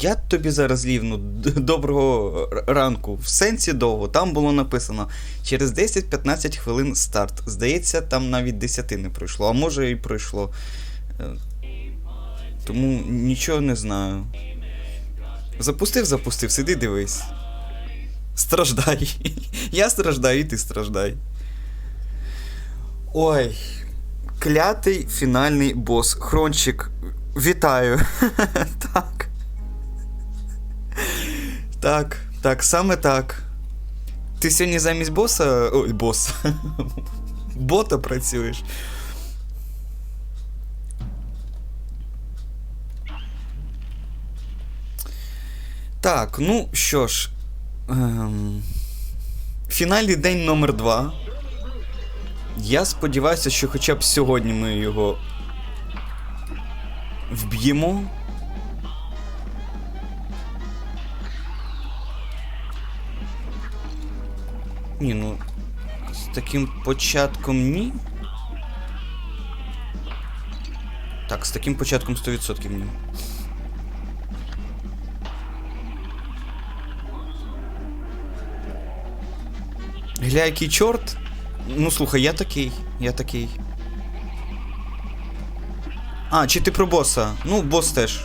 я тобі зараз лівну доброго ранку. В сенсі довго. Там було написано через 10-15 хвилин старт. Здається, там навіть 10 не пройшло, а може і пройшло. Е, Тому нічого не знаю. Запустив, запустив, сиди дивись. Страждай. Я страждаю, і ти страждай. Ой. Клятий фінальний бос. Хрончик, вітаю. так. Так, так, саме так. Ти сьогодні замість боса. Ой, боса. Бота працюєш. Так, ну що ж. Ем... Фінальний день номер 2. Я сподіваюся, що хоча б сьогодні ми його вб'ємо. Ні, ну. З таким початком ні. Так, з таким початком 100% ні. Гля, який чорт. Ну слухай, я такий, я такий. А, чи ти про боса? Ну, бос теж.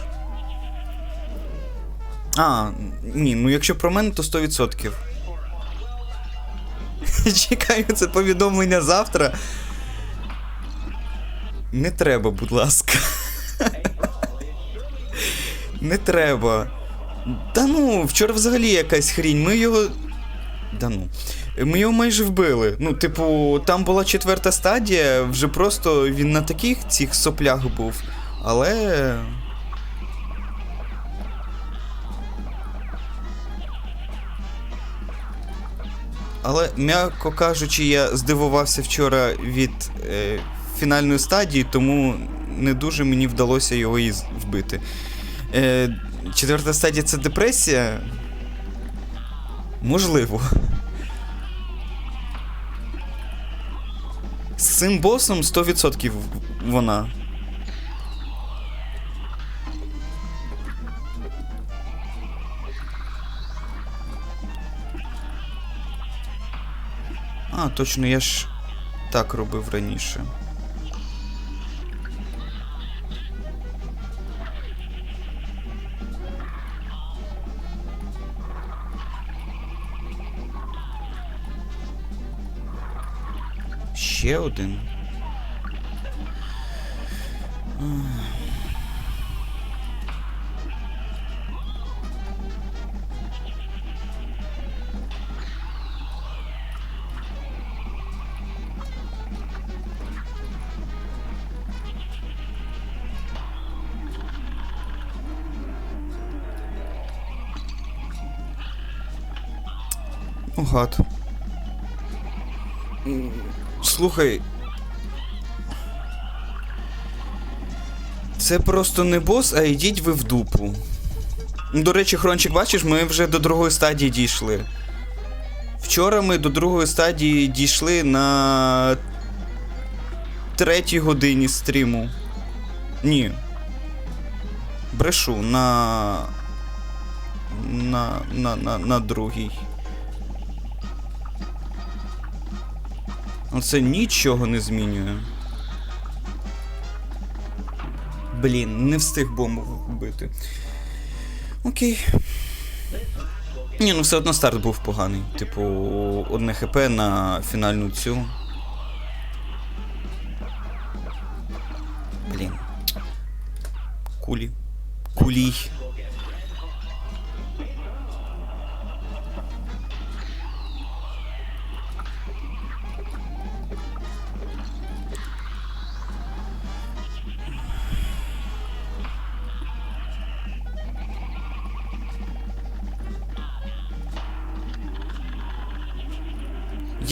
А, ні, ну якщо про мене, то 100%. Чекаю це повідомлення завтра. Не треба, будь ласка. Не треба. Та ну, вчора взагалі якась хрінь. Ми його. Да ну. Ми його майже вбили. Ну, типу, там була четверта стадія, вже просто він на таких цих соплях був. Але. Але, м'яко кажучи, я здивувався вчора від е, фінальної стадії, тому не дуже мені вдалося його і вбити. Е, четверта стадія це депресія? Можливо. З цим босом 100% вона. А, точно, я ж так робив раніше. Ще один. Ну, гад. Слухай. Це просто не бос, а йдіть ви в дупу. До речі, Хрончик, бачиш, ми вже до другої стадії дійшли. Вчора ми до другої стадії дійшли на третій годині стріму. Ні. Брешу на. На. на, на, на другій. Оце нічого не змінює. Блін, не встиг бомбу вбити. Окей. Ні, ну все одно старт був поганий. Типу, одне хп на фінальну цю. Блін. Кулі. Кулій.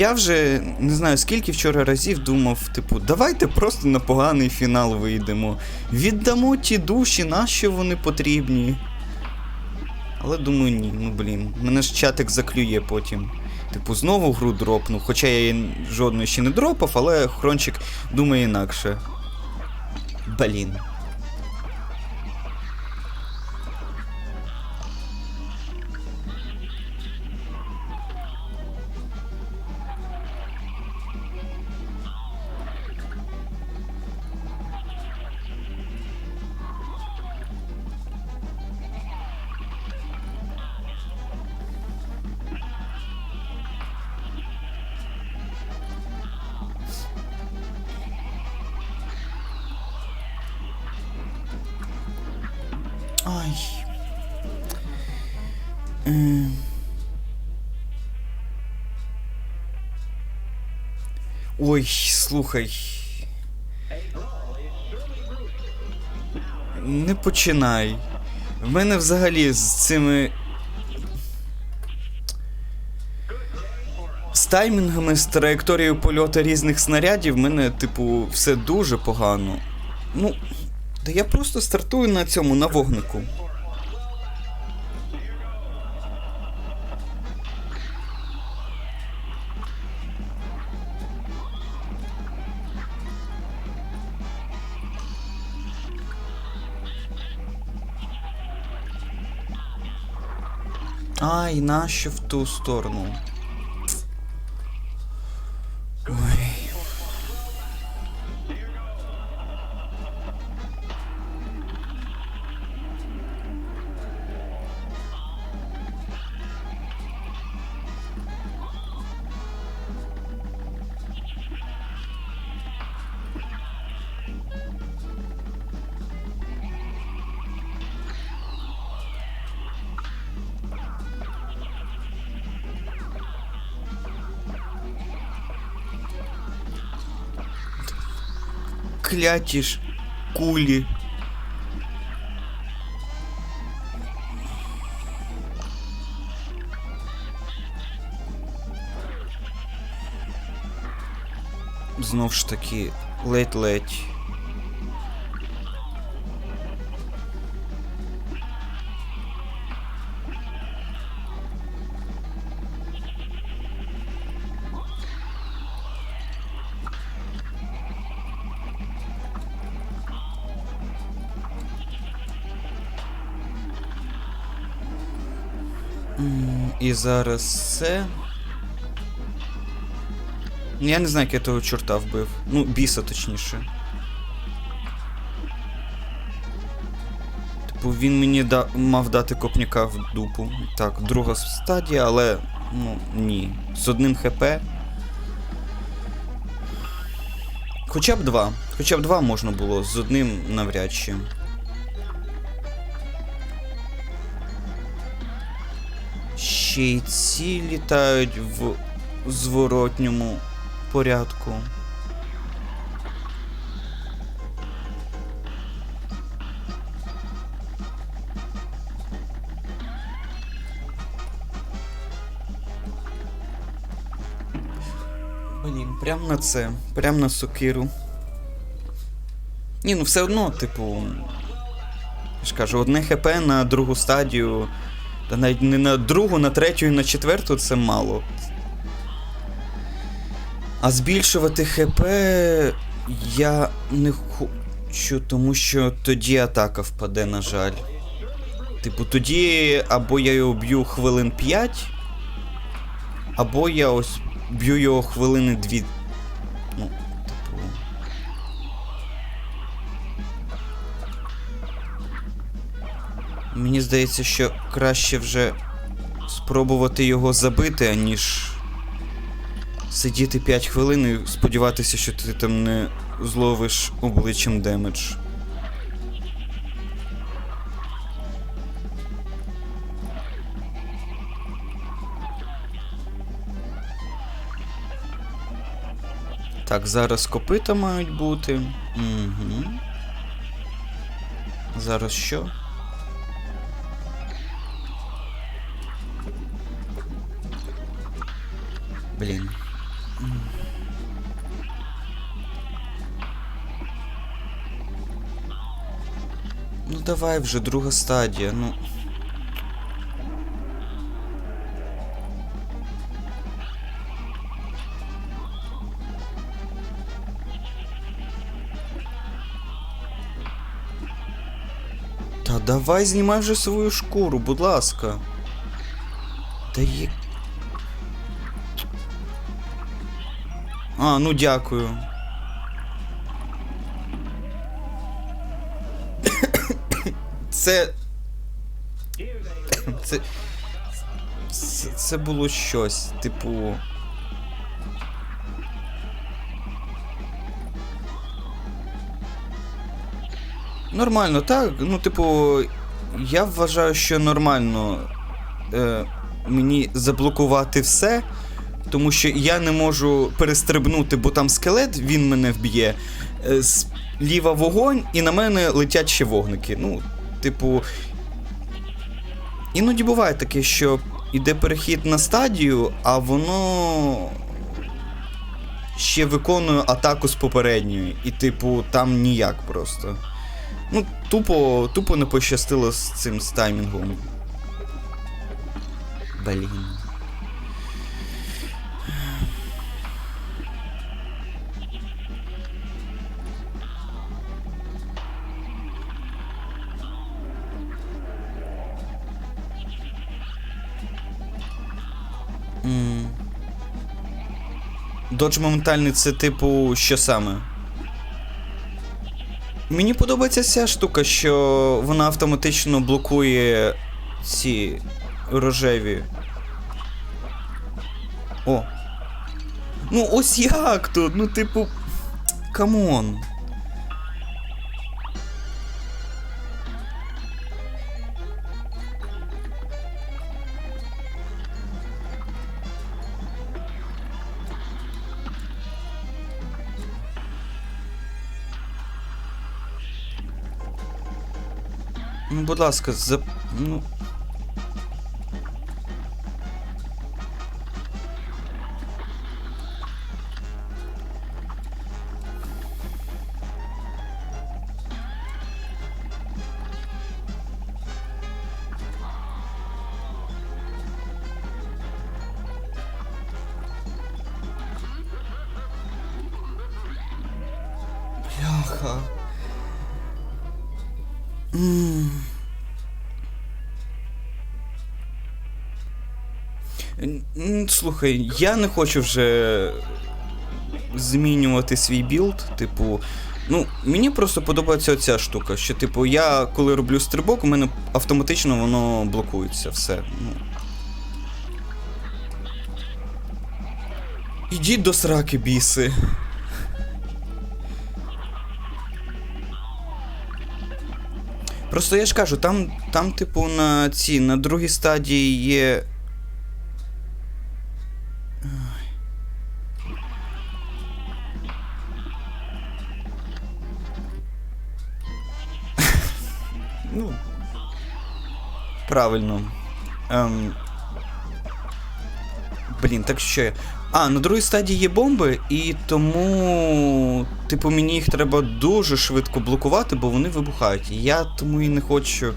Я вже не знаю скільки вчора разів думав, типу, давайте просто на поганий фінал вийдемо. Віддамо ті душі, нащо вони потрібні. Але думаю, ні, ну блін, мене ж чатик заклює потім. Типу, знову гру дропну, хоча я її жодної ще не дропав, але хрончик думає інакше. Блін. Ай. Ой, слухай. Не починай. В мене взагалі з цими. З таймінгами, з траєкторією польоту різних снарядів, в мене, типу, все дуже погано. Ну, та я просто стартую на цьому, на вогнику. Ай, нащо в ту сторону? Кляті ж кулі. Знов ж таки, ледь-ледь. І зараз це. Я не знаю, як я того чорта вбив. Ну, біса точніше. Типу, він мені да... мав дати копняка в дупу. Так, друга стадія, але. Ну, ні. З одним ХП. Хоча б два. Хоча б два можна було, з одним навряд чи. Ще й ці літають в зворотньому порядку. Блін, прям на це, прям на сокиру. Ні, ну все одно, типу. Я ж кажу, одне ХП на другу стадію. Та навіть не на другу, на третю і на четверту це мало. А збільшувати ХП я не хочу, тому що тоді атака впаде, на жаль. Типу, тоді або я його б'ю хвилин 5, або я ось б'ю його хвилини 2. Ну, Мені здається, що краще вже спробувати його забити, аніж сидіти 5 хвилин і сподіватися, що ти там не зловиш обличчям демедж. Так, зараз копита мають бути. Угу. Зараз що? Давай вже друга стадія, ну. Та давай знімай вже свою шкуру, будь ласка. Та є. А, ну дякую. Це. Це. Це, було щось, типу. Нормально, так. Ну, типу, я вважаю, що нормально е, мені заблокувати все, тому що я не можу перестрибнути, бо там скелет, він мене вб'є. Е, зліва вогонь, і на мене летять ще вогники. Ну, типу. Іноді буває таке, що йде перехід на стадію, а воно ще виконує атаку з попередньої. І, типу, там ніяк просто. Ну, тупо, тупо не пощастило з цим з таймінгом. Блін. Додж моментальний це типу що саме? Мені подобається ця штука, що вона автоматично блокує ці рожеві. О. Ну, ось як тут? Ну, типу. Камон. Будь ласка, за. Ну. Слухай, я не хочу вже змінювати свій білд. Типу, ну, мені просто подобається оця штука, що, типу, я коли роблю стрибок, у мене автоматично воно блокується все. Ну. Ідіть до сраки, біси. Просто я ж кажу, там, там, типу, на ці, на другій стадії є. Правильно. Ем... Блін, так що я. А, на другій стадії є бомби, і тому, типу, мені їх треба дуже швидко блокувати, бо вони вибухають. Я тому і не хочу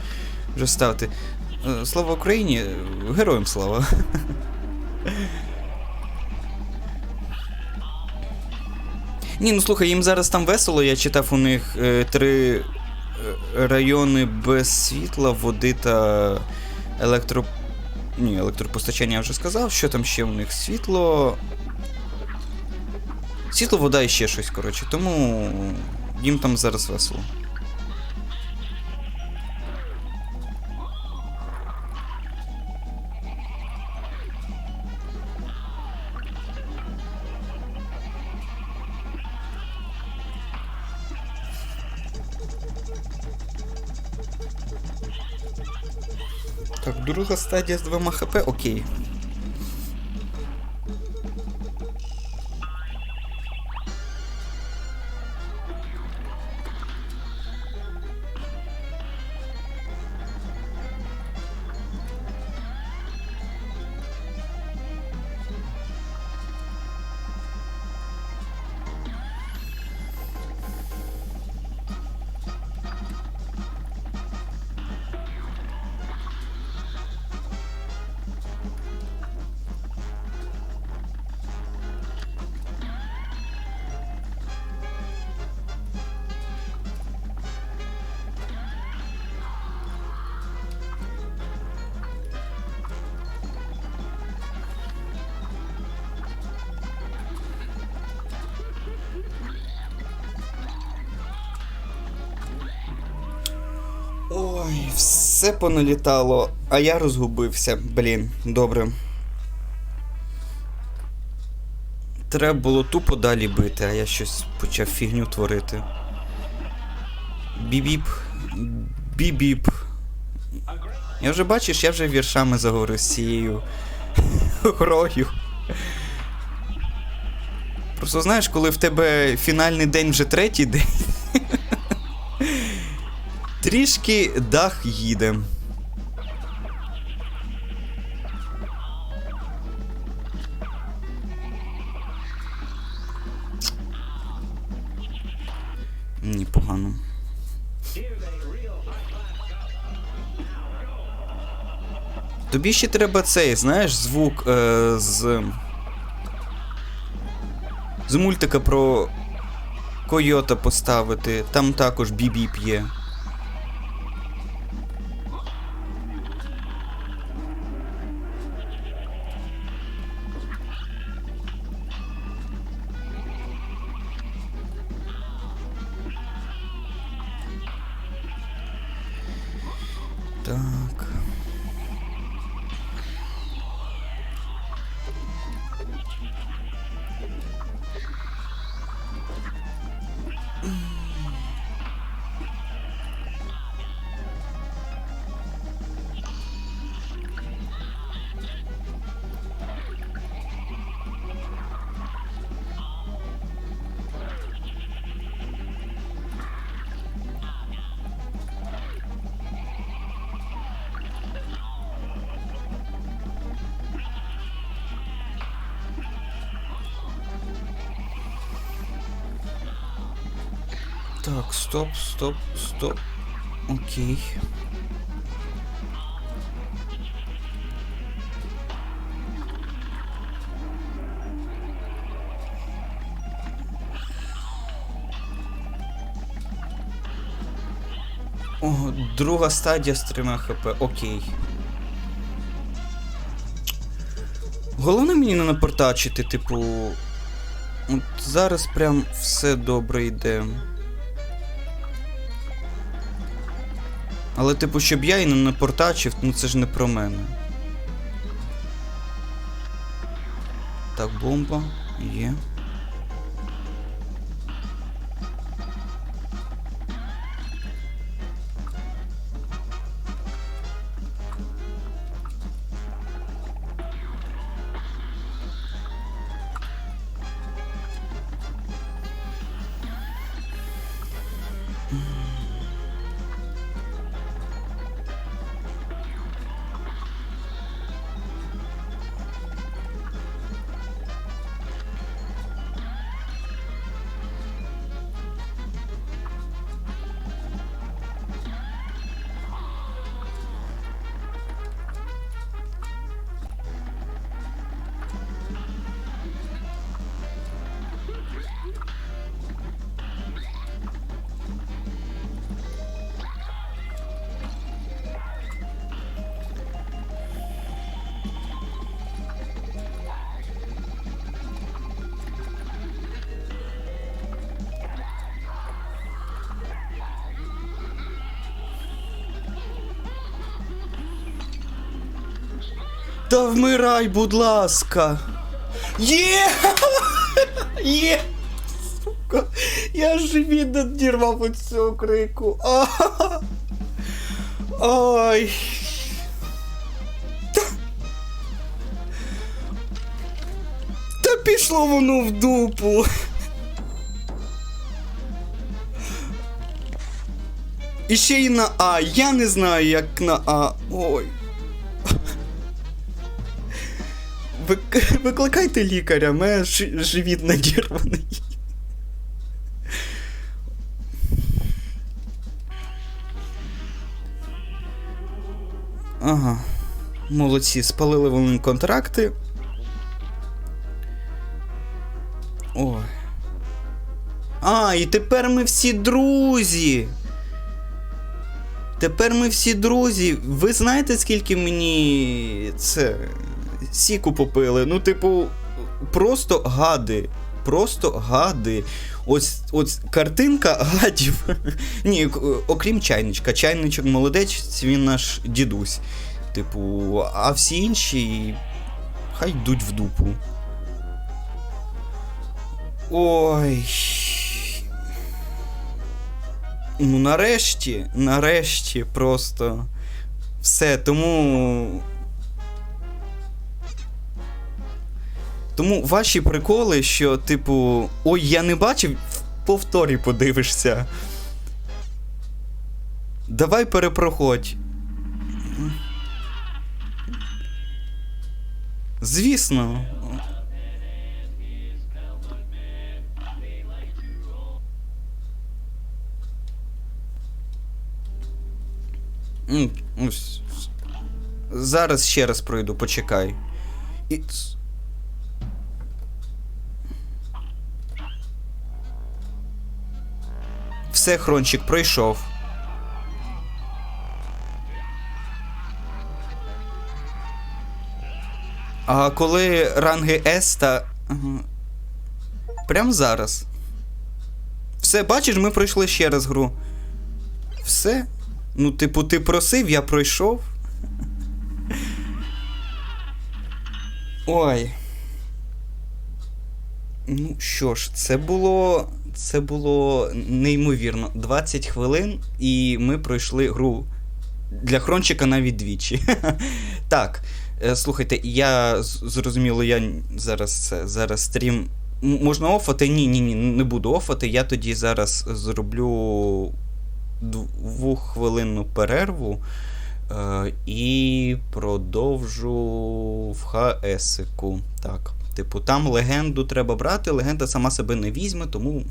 вже ставити. Е, Слава Україні! Героям слава! Ні, ну слухай, їм зараз там весело, я читав у них е, три райони без світла, води та електро. Ні, електропостачання я вже сказав. Що там ще у них? Світло. Світло, вода і ще щось, коротше. Тому їм там зараз весело. Так, друга стадія з двома хп, окей. Ой, все поналітало, а я розгубився. Блін, добре. Треба було тупо далі бити, а я щось почав фігню творити. Бібіп. Бібіп. Я вже бачиш, я вже віршами заговорив з цією грою. Просто знаєш, коли в тебе фінальний день вже третій день. Трішки дах їде. Ні, погано. Тобі ще треба цей, знаєш, звук е, з. З мультика про койота поставити. Там також бібі п'є. Так. Так, стоп, стоп, стоп. Окей. О, друга стадія з 3 хп, окей. Головне мені не напортачити, типу. От зараз прям все добре йде. Але, типу, щоб я і не напортачив, ну це ж не про мене. Так, бомба є. Та вмирай, будь ласка. Є! Є! Сука! Я живіт надірвав від цього крику. Ой. Та пішло воно в дупу. І ще й на А. Я не знаю, як на А. Ой. Викликайте лікаря, мене жи- живіт надірваний. Ага. Молодці, спалили вони контракти. Ой. А, і тепер ми всі друзі. Тепер ми всі друзі. Ви знаєте, скільки мені це сіку попили? Ну, типу, просто гади. Просто гади. Ось ось картинка гадів. Ні, окрім чайничка. Чайничок молодець, він наш дідусь. Типу, а всі інші хай йдуть в дупу. Ой. Ну, нарешті, нарешті, просто Все, тому. Тому ваші приколи, що, типу, ой, я не бачив, в повторі подивишся. Давай перепроходь. Звісно. Зараз ще раз пройду, почекай. І... Все, хрончик, пройшов. А коли ранги С та. Ага. Прям зараз. Все, бачиш, ми пройшли ще раз гру. Все? Ну, типу, ти просив, я пройшов. Ой. Ну що ж, це було. Це було неймовірно. 20 хвилин, і ми пройшли гру. Для хрончика навіть двічі. так. е, Слухайте, я зрозуміло, я зараз це зараз стрім. Можна офати? Ні, ні, ні, не буду офати. Я тоді зараз зроблю двоххвилинну перерву е, і продовжу в ХСику. Так. Типу, там легенду треба брати, легенда сама себе не візьме, тому.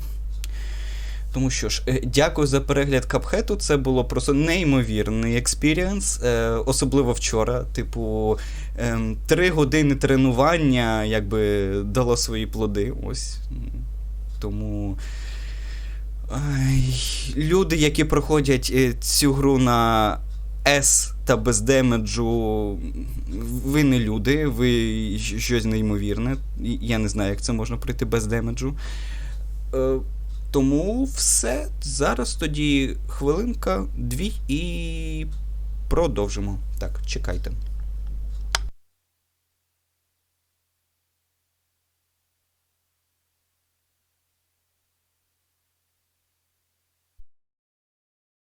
Тому що ж, е, дякую за перегляд капхету. Це було просто неймовірний експірієнс, е, особливо вчора. Типу, ем, три години тренування якби дало свої плоди. Ось. Тому. Люди, які проходять е, цю гру на S та без демеджу, ви не люди, ви щось неймовірне. Я не знаю, як це можна пройти без демеджу. Е, тому все. Зараз тоді хвилинка, дві і продовжимо. Так, чекайте.